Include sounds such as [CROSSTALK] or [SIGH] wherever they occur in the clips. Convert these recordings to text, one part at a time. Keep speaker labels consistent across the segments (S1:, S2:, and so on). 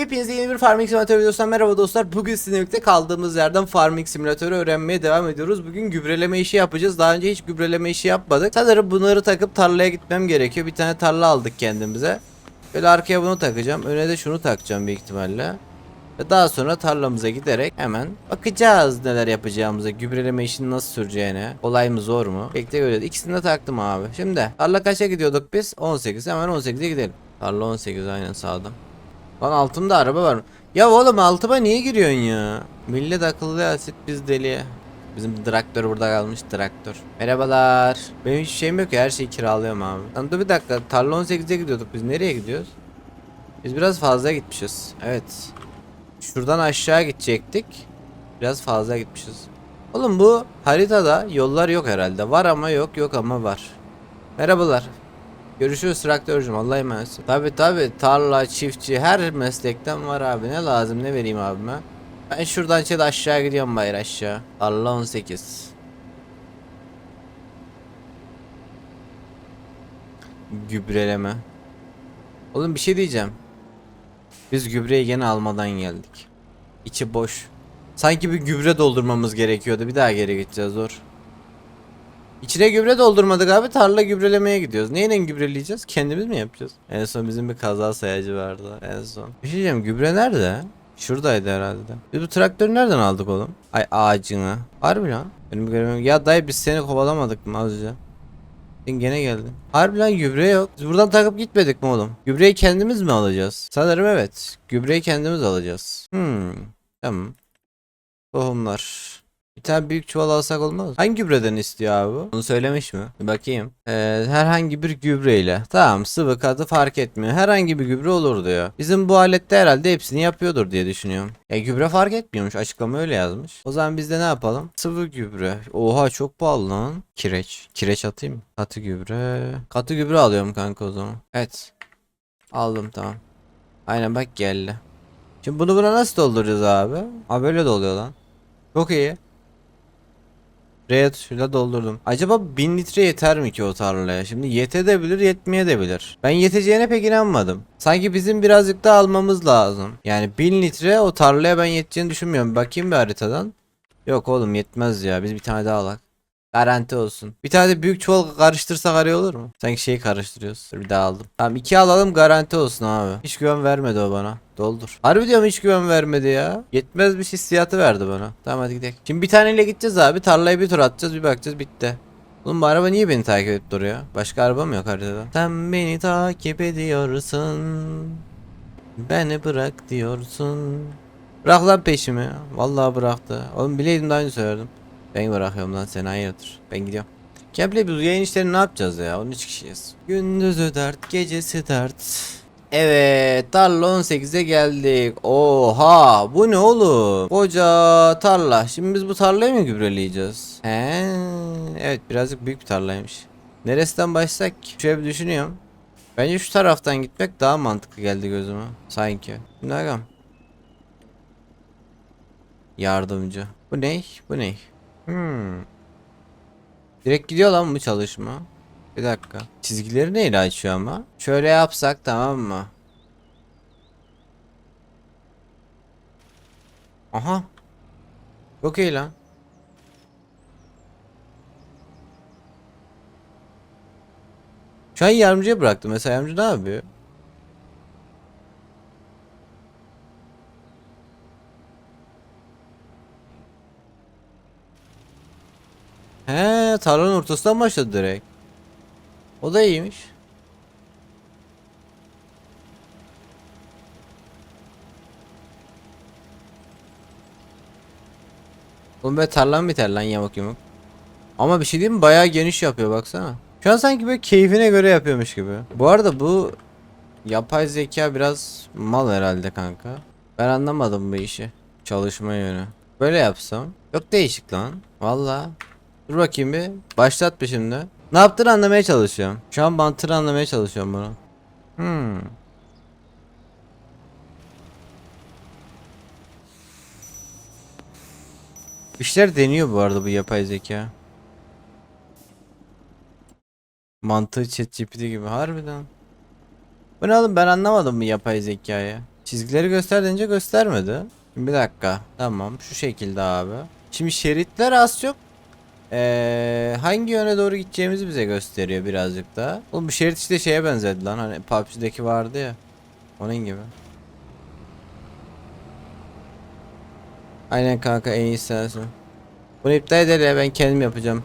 S1: Hepinize yeni bir Farming Simulator videosundan merhaba dostlar. Bugün sizinle birlikte kaldığımız yerden Farming Simulator'ı öğrenmeye devam ediyoruz. Bugün gübreleme işi yapacağız. Daha önce hiç gübreleme işi yapmadık. Sanırım bunları takıp tarlaya gitmem gerekiyor. Bir tane tarla aldık kendimize. Böyle arkaya bunu takacağım. Öne de şunu takacağım büyük ihtimalle. Ve daha sonra tarlamıza giderek hemen bakacağız neler yapacağımıza. Gübreleme işini nasıl süreceğine. Olay mı zor mu? Bekle görelim. İkisini de taktım abi. Şimdi tarla kaça gidiyorduk biz? 18. Hemen 18'e gidelim. Tarla 18 aynen sağda. Lan altımda araba var. Ya oğlum altıma niye giriyorsun ya? Millet akıllı asit biz deliye. Bizim traktör burada kalmış traktör. Merhabalar. Benim hiç şeyim yok ya her şeyi kiralıyorum abi. Lan dur bir dakika tarla 18'e gidiyorduk biz nereye gidiyoruz? Biz biraz fazla gitmişiz. Evet. Şuradan aşağı gidecektik. Biraz fazla gitmişiz. Oğlum bu haritada yollar yok herhalde. Var ama yok yok ama var. Merhabalar. Görüşürüz traktörcüm Allah'a emanetsin. Tabi tabi tarla çiftçi her meslekten var abi ne lazım ne vereyim abime. Ben şuradan çed aşağı gidiyorum bayır aşağı. Tarla 18. Gübreleme. Oğlum bir şey diyeceğim. Biz gübreyi gene almadan geldik. İçi boş. Sanki bir gübre doldurmamız gerekiyordu. Bir daha geri gideceğiz zor. İçine gübre doldurmadık abi tarla gübrelemeye gidiyoruz. Neyle gübreleyeceğiz? Kendimiz mi yapacağız? En son bizim bir kaza sayacı vardı en son. Bir şey diyeceğim gübre nerede? Şuradaydı herhalde. Biz bu traktörü nereden aldık oğlum? Ay ağacını. Harbi lan. Benim görevim. Ya dayı biz seni kovalamadık mı az önce? Sen gene geldin. Harbi lan gübre yok. Biz buradan takıp gitmedik mi oğlum? Gübreyi kendimiz mi alacağız? Sanırım evet. Gübreyi kendimiz alacağız. Hmm. Tamam. Tohumlar. Bir tane büyük çuval alsak olmaz? Hangi gübreden istiyor abi? Bunu söylemiş mi? Bir bakayım. Ee, herhangi bir gübreyle. Tamam sıvı katı fark etmiyor. Herhangi bir gübre olur diyor. Bizim bu alette herhalde hepsini yapıyordur diye düşünüyorum. Ya gübre fark etmiyormuş. Açıklama öyle yazmış. O zaman biz de ne yapalım? Sıvı gübre. Oha çok pahalı lan. Kireç. Kireç atayım? Katı gübre. Katı gübre alıyorum kanka o zaman. Evet. Aldım tamam. Aynen bak geldi. Şimdi bunu buna nasıl dolduracağız abi? Ha böyle doluyor lan. Çok iyi. R tuşuyla doldurdum. Acaba 1000 litre yeter mi ki o tarlaya? Şimdi yetebilir yetmeyebilir. Ben yeteceğine pek inanmadım. Sanki bizim birazcık daha almamız lazım. Yani 1000 litre o tarlaya ben yeteceğini düşünmüyorum. Bakayım bir haritadan. Yok oğlum yetmez ya. Biz bir tane daha alak. Garanti olsun. Bir tane de büyük çuval karıştırsak araya olur mu? Sanki şeyi karıştırıyoruz. Bir daha aldım. Tamam iki alalım garanti olsun abi. Hiç güven vermedi o bana. Doldur. Harbi diyorum hiç güven vermedi ya. Yetmez bir hissiyatı verdi bana. Tamam hadi gidelim. Şimdi bir taneyle gideceğiz abi. Tarlayı bir tur atacağız bir bakacağız bitti. Oğlum bu araba niye beni takip edip duruyor? Başka araba mı yok haritada? Sen beni takip ediyorsun. Beni bırak diyorsun. Bırak lan peşimi. Vallahi bıraktı. Oğlum bileydim daha önce söylerdim. Ben bırakıyorum lan seni hayırdır. Ben gidiyorum. Kemple biz yayın işlerini ne yapacağız ya? 13 kişiyiz. Gündüzü dert, gecesi dert. Evet, tarla 18'e geldik. Oha, bu ne oğlum? Koca tarla. Şimdi biz bu tarlayı mı gübreleyeceğiz? He, evet birazcık büyük bir tarlaymış. Neresinden başlasak? Şöyle bir düşünüyorum. Bence şu taraftan gitmek daha mantıklı geldi gözüme. Sanki. Şimdi bakalım. Yardımcı. Bu ne? Bu ne? Hmm. Direkt gidiyor lan bu çalışma. Bir dakika. Çizgileri neyle açıyor ama? Şöyle yapsak tamam mı? Aha. Çok iyi lan. Şu an yardımcıya bıraktım. Mesela yardımcı ne yapıyor? He, tarlanın ortasından başladı direkt. O da iyiymiş. Oğlum be tarlan biter lan yamuk yumuk. Ama bir şey diyeyim mi? Bayağı geniş yapıyor baksana. Şu an sanki böyle keyfine göre yapıyormuş gibi. Bu arada bu yapay zeka biraz mal herhalde kanka. Ben anlamadım bu işi. Çalışma yönü. Böyle yapsam. Çok değişik lan. Valla. Dur bakayım bir. Başlat bir şimdi. Ne yaptığını anlamaya çalışıyorum. Şu an mantığını anlamaya çalışıyorum bunu. Hmm. İşler deniyor bu arada bu yapay zeka. Mantığı ChatGPT gibi harbiden. Bu ne oğlum ben anlamadım bu yapay zekayı. Çizgileri göster deyince göstermedi. Bir dakika. Tamam şu şekilde abi. Şimdi şeritler az çok ee, hangi yöne doğru gideceğimizi bize gösteriyor birazcık daha. Oğlum bu şerit işte şeye benzedi lan hani PUBG'deki vardı ya. Onun gibi. Aynen kanka en iyisi sensin. Bunu iptal edelim ya, ben kendim yapacağım.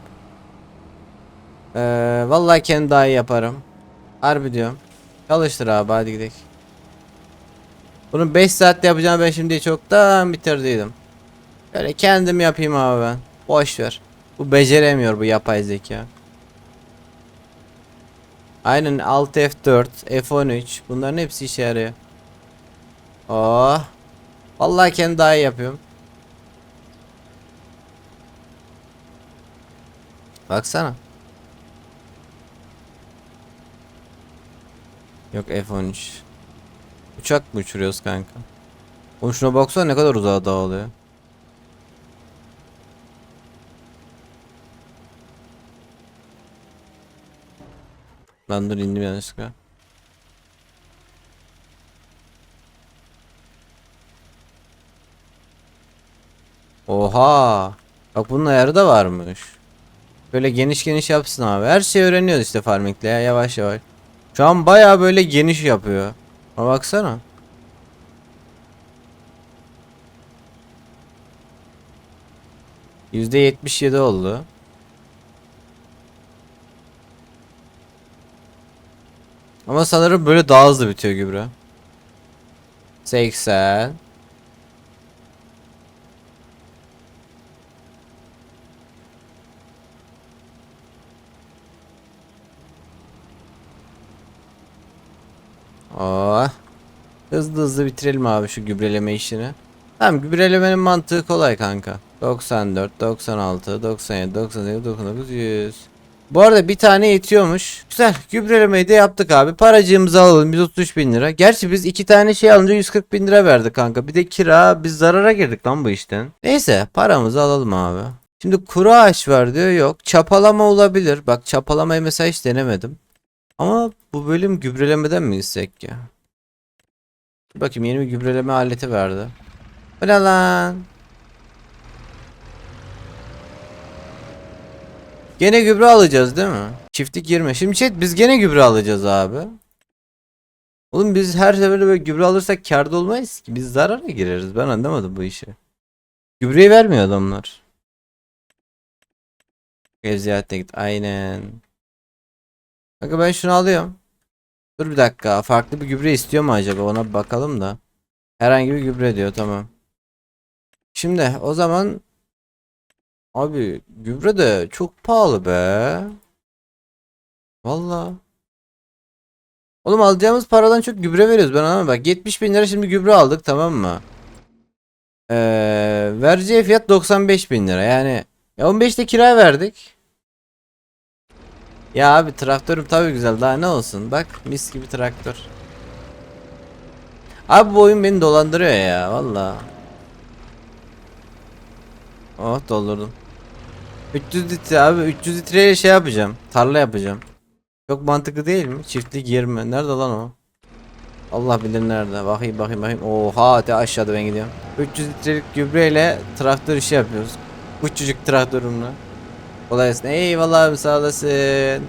S1: Ee, vallahi kendim daha iyi yaparım. Harbi diyorum. Çalıştır abi hadi gidelim. Bunu 5 saatte yapacağım ben şimdi çoktan bitirdiydim. Böyle kendim yapayım abi ben. Boş ver. Bu beceremiyor bu yapay zeka. Aynen Alt F4, F13 bunların hepsi işe yarıyor. Oh. Vallahi kendi daha iyi yapıyorum. Baksana. Yok F13. Uçak mı uçuruyoruz kanka? Oğlum şuna baksana ne kadar uzağa dağılıyor. Lan dur indim yanlışlıkla. Oha. Bak bunun ayarı da varmış. Böyle geniş geniş yapsın abi. Her şeyi öğreniyoruz işte farming'le ya yavaş yavaş. Şu an baya böyle geniş yapıyor. Ama baksana. Yüzde yetmiş yedi oldu. Ama sanırım böyle daha hızlı bitiyor gübre. 80 Oh. Hızlı hızlı bitirelim abi şu gübreleme işini. Tamam gübrelemenin mantığı kolay kanka. 94, 96, 97, 98, 99, 100. Bu arada bir tane yetiyormuş. Güzel gübrelemeyi de yaptık abi. Paracığımızı alalım 133 bin lira. Gerçi biz iki tane şey alınca 140 bin lira verdik kanka. Bir de kira biz zarara girdik lan bu işten. Neyse paramızı alalım abi. Şimdi kuru ağaç var diyor yok. Çapalama olabilir. Bak çapalamayı mesela hiç denemedim. Ama bu bölüm gübrelemeden mi gitsek ya? Bakayım yeni bir gübreleme aleti verdi. Bu lan? Gene gübre alacağız değil mi? Çiftlik 20. Şimdi chat biz gene gübre alacağız abi. Oğlum biz her seferinde böyle gübre alırsak kârda olmayız ki. Biz zarara gireriz. Ben anlamadım bu işi. Gübreyi vermiyor adamlar. Ev ziyaretine git. Aynen. Kanka ben şunu alıyorum. Dur bir dakika. Farklı bir gübre istiyor mu acaba? Ona bakalım da. Herhangi bir gübre diyor. Tamam. Şimdi o zaman Abi gübre de çok pahalı be. Valla. Oğlum alacağımız paradan çok gübre veriyoruz ben anlamadım. Bak 70 bin lira şimdi gübre aldık tamam mı? Ee, vereceği fiyat 95 bin lira yani. Ya 15'te kira verdik. Ya abi traktörüm tabii güzel daha ne olsun bak mis gibi traktör. Abi bu oyun beni dolandırıyor ya valla. Oh doldurdum. 300 litre abi 300 litreye şey yapacağım. Tarla yapacağım. Çok mantıklı değil mi? Çiftlik 20. Nerede lan o? Allah bilir nerede. Bakayım bakayım bakayım. Oha de aşağıda ben gidiyorum. 300 litrelik gübreyle traktör işi yapıyoruz. Küçücük traktörümle. Kolay gelsin. Eyvallah abi sağ olasın.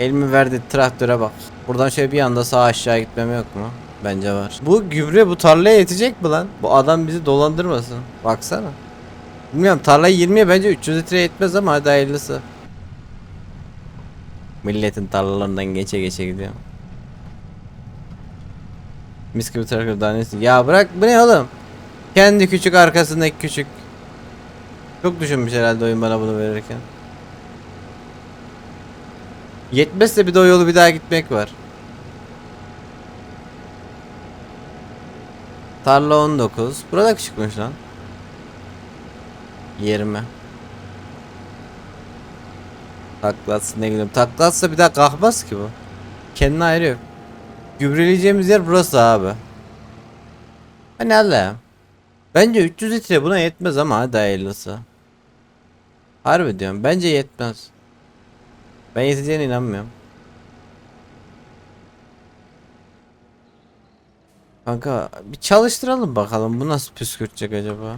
S1: Elimi verdi traktöre bak. Buradan şöyle bir anda sağ aşağı gitmem yok mu? Bence var. Bu gübre bu tarlaya yetecek mi lan? Bu adam bizi dolandırmasın. Baksana. Bilmiyorum tarlayı 20'ye bence 300 litre yetmez ama hadi hayırlısı. Milletin tarlalarından geçe geçe gidiyor. Mis gibi traktör neyse. Ya bırak bu ne oğlum? Kendi küçük arkasındaki küçük. Çok düşünmüş herhalde oyun bana bunu verirken. Yetmezse bir de o yolu bir daha gitmek var. Tarla 19. Burada küçükmüş lan. 20. Taklatsın ne bileyim. Taklatsa bir daha kalkmaz ki bu. Kendine ayrı yok. Gübreleyeceğimiz yer burası abi. Hani Allah. Bence 300 litre buna yetmez ama hadi hayırlısı. Harbi diyorum. Bence yetmez. Ben yeteceğine inanmıyorum. Kanka bir çalıştıralım bakalım bu nasıl püskürtecek acaba?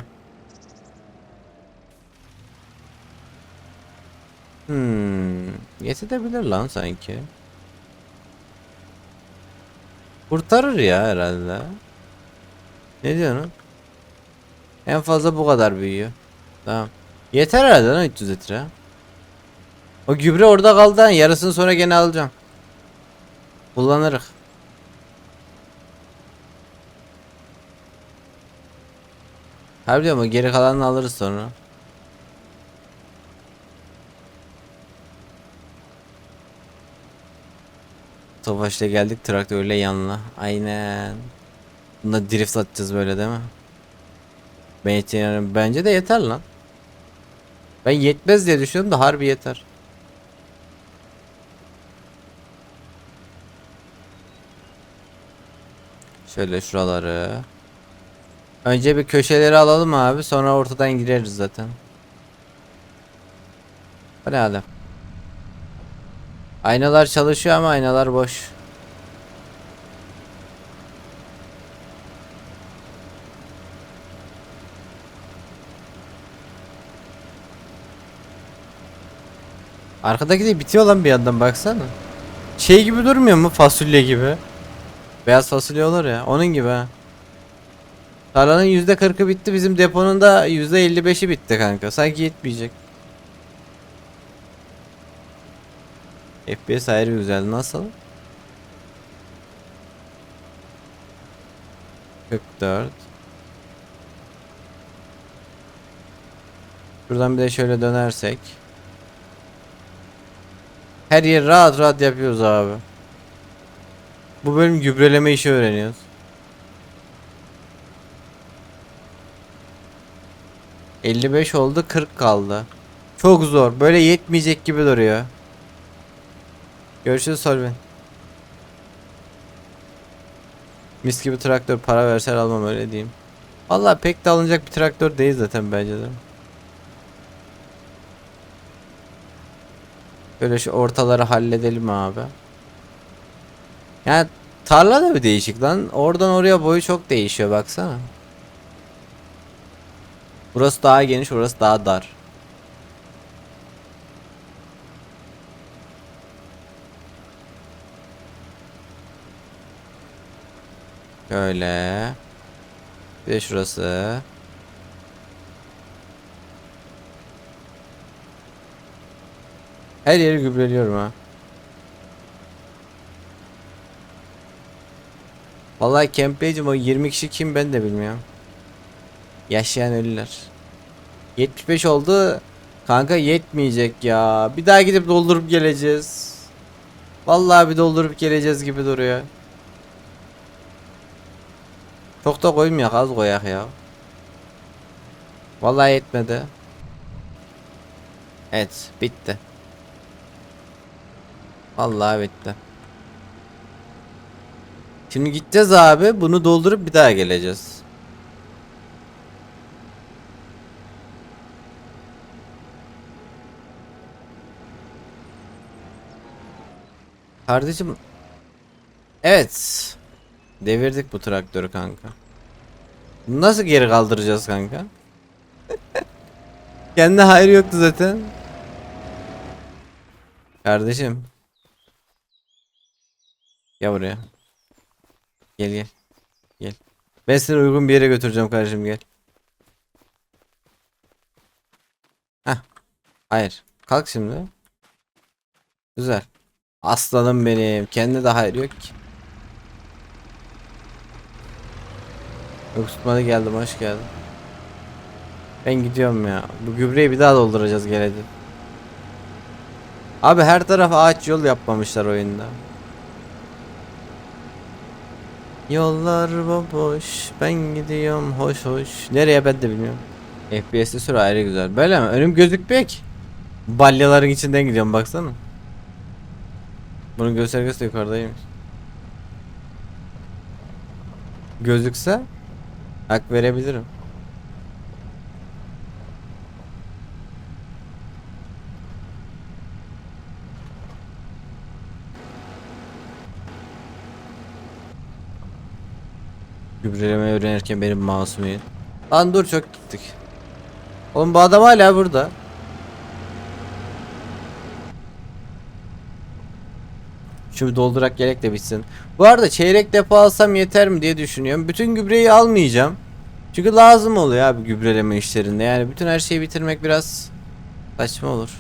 S1: Hmm, yetebilir lan sanki. Kurtarır ya herhalde. Ne diyorsun? En fazla bu kadar büyüyor. Tamam. Yeter herhalde lan 300 litre. O gübre orada kaldı ha. Yarısını sonra gene alacağım. Kullanırız. Harbi ama geri kalanını alırız sonra. Tofaş'la geldik traktörle yanına. Aynen. Bunda drift atacağız böyle değil mi? Ben yetiyorum. Bence de yeter lan. Ben yetmez diye düşünüyorum da harbi yeter. Şöyle şuraları. Önce bir köşeleri alalım abi sonra ortadan gireriz zaten. Hadi hadi. Aynalar çalışıyor ama aynalar boş. Arkadaki de bitiyor lan bir yandan baksana. Şey gibi durmuyor mu fasulye gibi? Beyaz fasulye olur ya onun gibi ha. Tarlanın yüzde kırkı bitti bizim deponun da yüzde elli beşi bitti kanka sanki yetmeyecek. FPS ayrı güzel nasıl? 44 Şuradan bir de şöyle dönersek Her yer rahat rahat yapıyoruz abi Bu bölüm gübreleme işi öğreniyoruz ...55 oldu 40 kaldı. Çok zor. Böyle yetmeyecek gibi duruyor. Görüşürüz Solvin. Mis gibi traktör para versen almam öyle diyeyim. Vallahi pek de alınacak bir traktör değil zaten bence de. Böyle şu ortaları halledelim abi. Yani tarla da bir değişik lan. Oradan oraya boyu çok değişiyor baksana. Burası daha geniş, burası daha dar. Şöyle. Bir de şurası. Her yeri gübreliyorum ha. Vallahi campage'im o 20 kişi kim ben de bilmiyorum. Yaşayan ölüler. 75 oldu. Kanka yetmeyecek ya. Bir daha gidip doldurup geleceğiz. Vallahi bir doldurup geleceğiz gibi duruyor. Çok da koymayak az koyak ya. Vallahi yetmedi. Evet bitti. Vallahi bitti. Şimdi gideceğiz abi bunu doldurup bir daha geleceğiz. Kardeşim Evet Devirdik bu traktörü kanka. Nasıl geri kaldıracağız kanka? [LAUGHS] Kendi hayrı yoktu zaten. Kardeşim. Gel buraya. Gel gel. Gel. Ben seni uygun bir yere götüreceğim kardeşim gel. Heh. Hayır. Kalk şimdi. Güzel. Aslanım benim. Kendi de hayır yok ki. Yok tutmadı geldim hoş geldin. Ben gidiyorum ya. Bu gübreyi bir daha dolduracağız geledi. Abi her taraf ağaç yol yapmamışlar oyunda. Yollar bomboş. Ben gidiyorum hoş hoş. Nereye ben de bilmiyorum. FPS'li süre ayrı güzel. Böyle mi? Önüm gözükmüyor ki. Balyaların içinden gidiyorum baksana. Bunun göstergesi de yukarıdaymış. Gözükse hak verebilirim. Gübreleme öğrenirken benim masumiyet. Lan dur çok gittik. Oğlum bu adam hala burada. Şu doldurak gerek de bitsin. Bu arada çeyrek depo alsam yeter mi diye düşünüyorum. Bütün gübreyi almayacağım. Çünkü lazım oluyor abi gübreleme işlerinde. Yani bütün her şeyi bitirmek biraz saçma olur.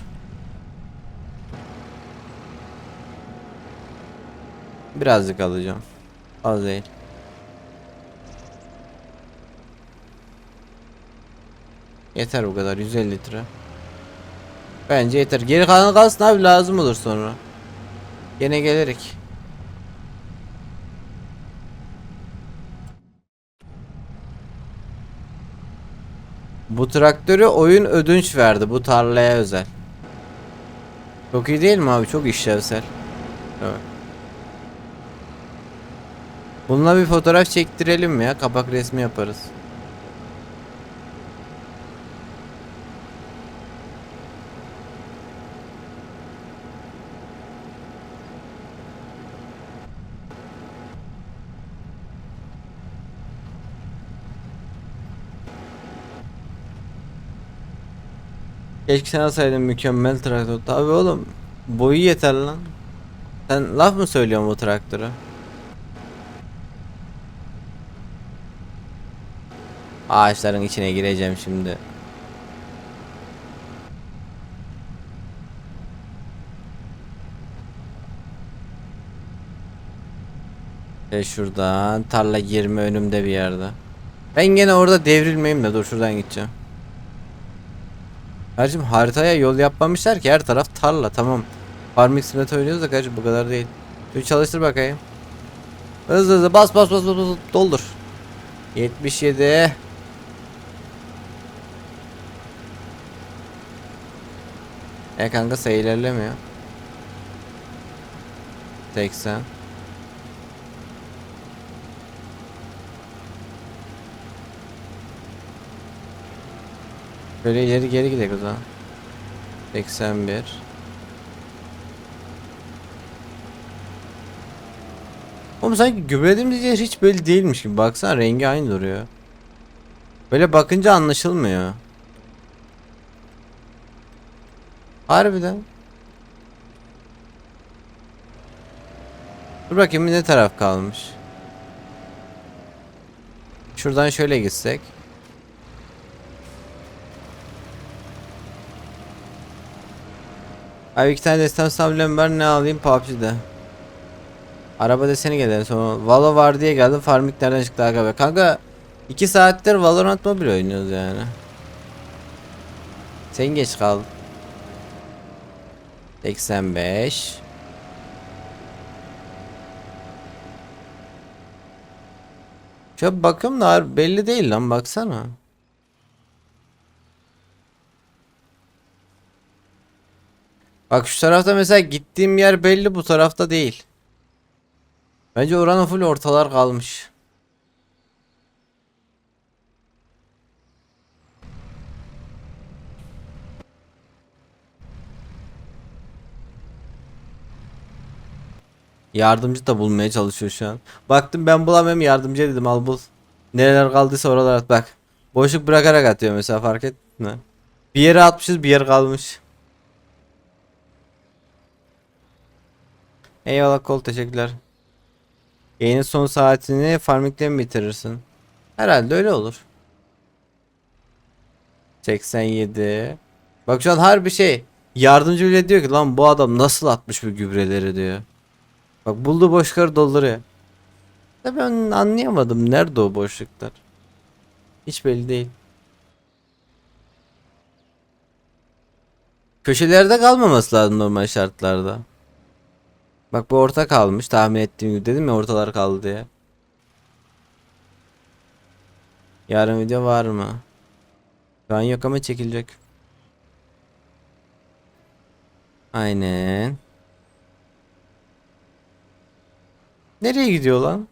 S1: Birazcık alacağım. Az değil. Yeter bu kadar 150 litre. Bence yeter. Geri kalan kalsın abi lazım olur sonra. Gene gelirik. Bu traktörü oyun ödünç verdi bu tarlaya özel. Çok iyi değil mi abi? Çok işlevsel. Evet. Bununla bir fotoğraf çektirelim mi ya? Kapak resmi yaparız. Keşke sen alsaydın mükemmel traktör. Tabi oğlum. Boyu yeter lan. Sen laf mı söylüyorsun bu traktöre? Ağaçların içine gireceğim şimdi. Ve şuradan tarla 20 önümde bir yerde. Ben gene orada devrilmeyeyim de dur şuradan gideceğim. Kardeşim haritaya yol yapmamışlar ki her taraf tarla tamam. Farming Simulator oynuyoruz da kardeşim bu kadar değil. Şunu çalıştır bakayım. Hızlı hızlı bas bas bas bas, bas doldur. 77 E kanka sayı ilerlemiyor. 80 Böyle ileri geri gidelim o zaman. 81 Oğlum sanki gübrelediğimiz yer hiç belli değilmiş gibi. Baksana rengi aynı duruyor. Böyle bakınca anlaşılmıyor. Harbiden. Dur bakayım ne taraf kalmış. Şuradan şöyle gitsek. Abi iki tane destans amblem var ne alayım? PUBG'de. Araba deseni geldi sonra. Valo var diye geldim Farming nereden çıktı aga be kanka 2 saattir Valorant Mobile oynuyoruz yani. Sen geç kal. 85 Şöyle bakım da belli değil lan baksana Bak şu tarafta mesela gittiğim yer belli bu tarafta değil. Bence oranın full ortalar kalmış. Yardımcı da bulmaya çalışıyor şu an. Baktım ben bulamıyorum yardımcı dedim al bul. Nereler kaldıysa oralar at bak. Boşluk bırakarak atıyor mesela fark ettin mi? Bir yere atmışız bir yer kalmış. Eyvallah kol teşekkürler. Yayının son saatini farming'le mi bitirirsin? Herhalde öyle olur. 87. Bak şu an harbi şey. Yardımcı bile diyor ki lan bu adam nasıl atmış bu gübreleri diyor. Bak buldu boşlukları dolduruyor. Da ben anlayamadım nerede o boşluklar. Hiç belli değil. Köşelerde kalmaması lazım normal şartlarda. Bak bu orta kalmış tahmin ettiğim gibi dedim ya ortalar kaldı diye. Yarın video var mı? Şu yok ama çekilecek. Aynen. Nereye gidiyor lan?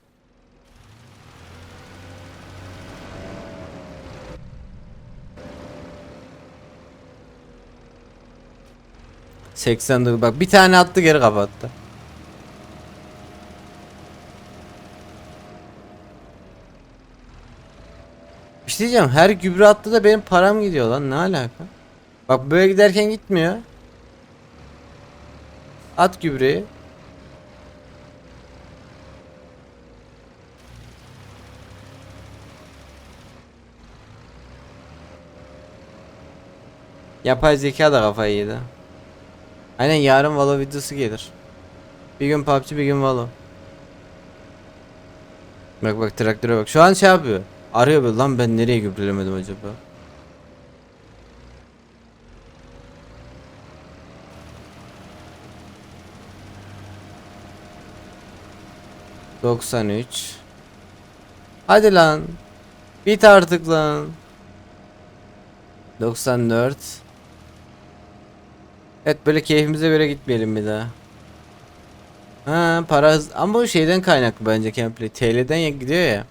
S1: Seksen bak bir tane attı geri kapattı. Şey diyeceğim her gübre attı da benim param gidiyor lan ne alaka? Bak böyle giderken gitmiyor. At gübreyi. Yapay zeka da kafayı yedi. Aynen yarın Valo videosu gelir. Bir gün PUBG bir gün Valo. Bak bak traktöre bak. Şu an şey yapıyor. Arıyor böyle lan ben nereye gübrelemedim acaba? Doksan üç. Hadi lan. Bit artık lan. 94 Evet böyle keyfimize göre gitmeyelim bir daha. Ha para ama o şeyden kaynaklı bence Kempley. TL'den gidiyor ya.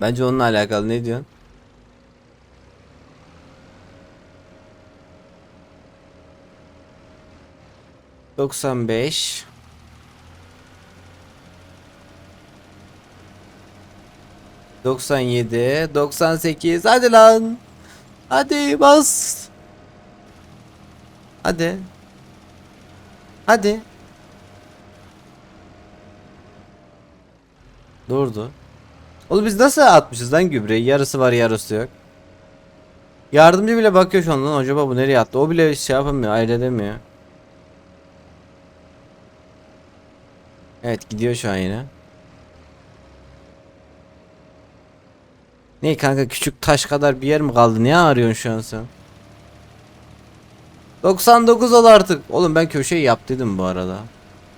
S1: Bence onunla alakalı ne diyorsun? Doksan beş. Doksan yedi, doksan sekiz. Hadi lan. Hadi bas. Hadi. Hadi. Durdu. Oğlum biz nasıl atmışız lan gübreyi? Yarısı var yarısı yok. Yardımcı bile bakıyor şu an acaba bu nereye attı? O bile şey yapamıyor, ayırt edemiyor. Evet gidiyor şu an yine. Ne kanka küçük taş kadar bir yer mi kaldı? Niye arıyorsun şu an sen? 99 ol artık. Oğlum ben köşeyi yaptıydım bu arada.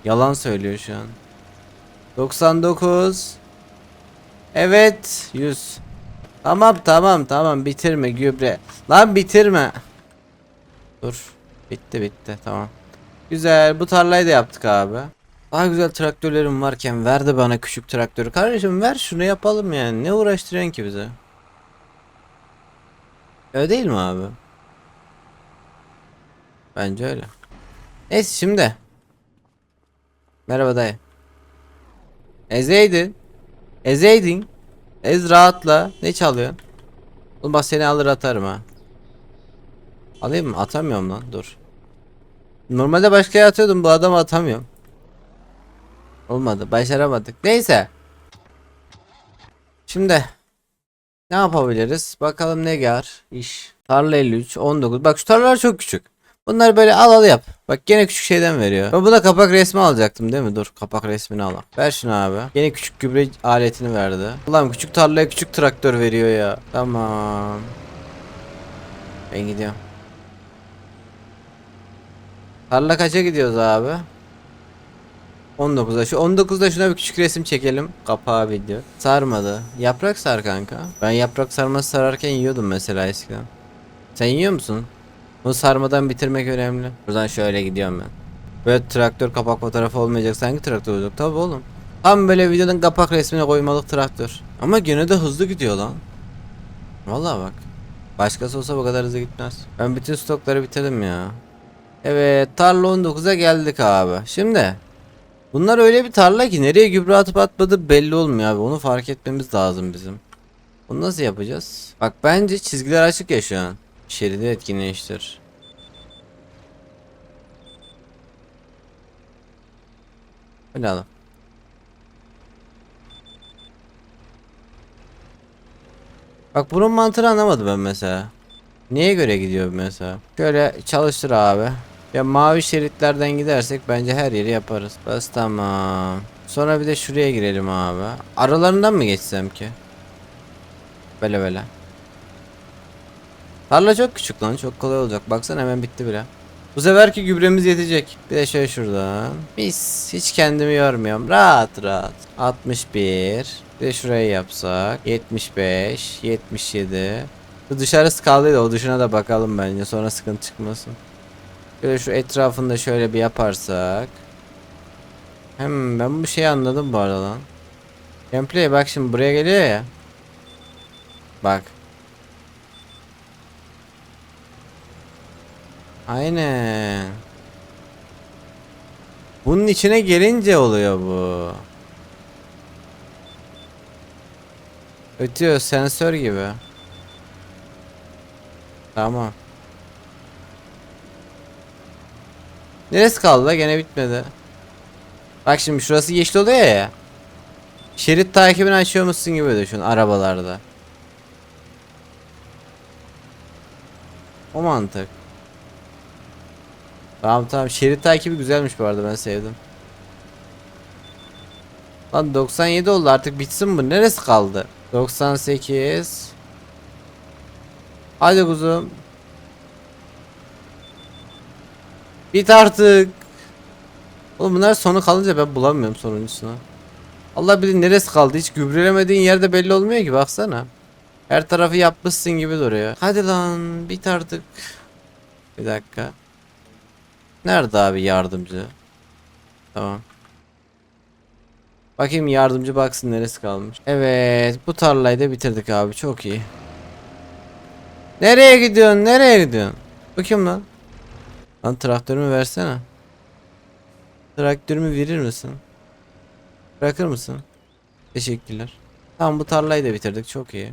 S1: Yalan söylüyor şu an. 99 Evet 100 Tamam tamam tamam. Bitirme gübre. Lan bitirme. Dur. Bitti bitti. Tamam. Güzel. Bu tarlayı da yaptık abi. Daha güzel traktörlerim varken ver de bana küçük traktörü. Kardeşim ver şunu yapalım yani. Ne uğraştırıyorsun ki bize? Öyle değil mi abi? Bence öyle. Neyse şimdi. Merhaba dayı. Ezeydin Ezeydin. Ez rahatla. Ne çalıyorsun? Oğlum bak seni alır atarım ha. Alayım mı? Atamıyorum lan. Dur. Normalde başkaya atıyordum. Bu adamı atamıyorum. Olmadı. Başaramadık. Neyse. Şimdi Ne yapabiliriz? Bakalım ne gar iş. Tarla 53 19 bak şu tarlalar çok küçük Bunları böyle al al yap. Bak gene küçük şeyden veriyor. Ben buna kapak resmi alacaktım değil mi? Dur kapak resmini al. Ver şunu abi. Gene küçük gübre aletini verdi. Allah'ım küçük tarlaya küçük traktör veriyor ya. Tamam. Ben gidiyorum. Tarla kaça gidiyoruz abi? 19'da. Şu 19'da şuna bir küçük resim çekelim. Kapağı video. Sarmadı. Yaprak sar kanka. Ben yaprak sarması sararken yiyordum mesela eskiden. Sen yiyor musun? Bunu sarmadan bitirmek önemli. Buradan şöyle gidiyorum ben. Böyle traktör kapak fotoğrafı olmayacak. Hangi traktör olacak? Tabi oğlum. Tam böyle videonun kapak resmine koymalık traktör. Ama gene de hızlı gidiyor lan. Vallahi bak. Başkası olsa bu kadar hızlı gitmez. Ben bütün stokları bitirdim ya. Evet tarla 19'a geldik abi. Şimdi Bunlar öyle bir tarla ki nereye gübre atıp atmadı belli olmuyor abi. Onu fark etmemiz lazım bizim. Bunu nasıl yapacağız? Bak bence çizgiler açık ya şu an. Şeridi etkinleştir. Öyle alalım. Bak bunun mantığını anlamadım ben mesela. Neye göre gidiyor mesela? Şöyle çalıştır abi. Ya mavi şeritlerden gidersek bence her yeri yaparız. Bas tamam. Sonra bir de şuraya girelim abi. Aralarından mı geçsem ki? Böyle böyle. Tarla çok küçük lan çok kolay olacak. Baksana hemen bitti bile. Bu seferki gübremiz yetecek. Bir de şöyle şuradan. Mis. Hiç kendimi yormuyorum. Rahat rahat. 61. Bir de şurayı yapsak. 75. 77. Bu dışarısı kaldıydı. O dışına da bakalım bence. Sonra sıkıntı çıkmasın. Şöyle şu etrafında şöyle bir yaparsak. Hem ben bu şeyi anladım bu arada lan. Gameplay bak şimdi buraya geliyor ya. Bak. Aynen. Bunun içine gelince oluyor bu. Ötüyor sensör gibi. Tamam. Neresi kaldı la gene bitmedi. Bak şimdi şurası yeşil oluyor ya. Şerit takibini açıyormuşsun gibi düşün arabalarda. O mantık. Tamam tamam. Şerit takibi güzelmiş bu arada ben sevdim. Lan 97 oldu artık bitsin bu. Neresi kaldı? 98 Hadi kuzum. Bit artık. Oğlum bunlar sonu kalınca ben bulamıyorum sonuncusunu. Allah bilir neresi kaldı? Hiç gübrelemediğin yerde belli olmuyor ki baksana. Her tarafı yapmışsın gibi duruyor. Hadi lan bit artık. Bir dakika Nerede abi yardımcı Tamam Bakayım yardımcı baksın neresi kalmış. Evet bu tarlayı da bitirdik abi çok iyi. Nereye gidiyorsun nereye gidiyorsun? Bu kim lan? Lan traktörümü versene. Traktörümü verir misin? Bırakır mısın? Teşekkürler. Tamam bu tarlayı da bitirdik çok iyi.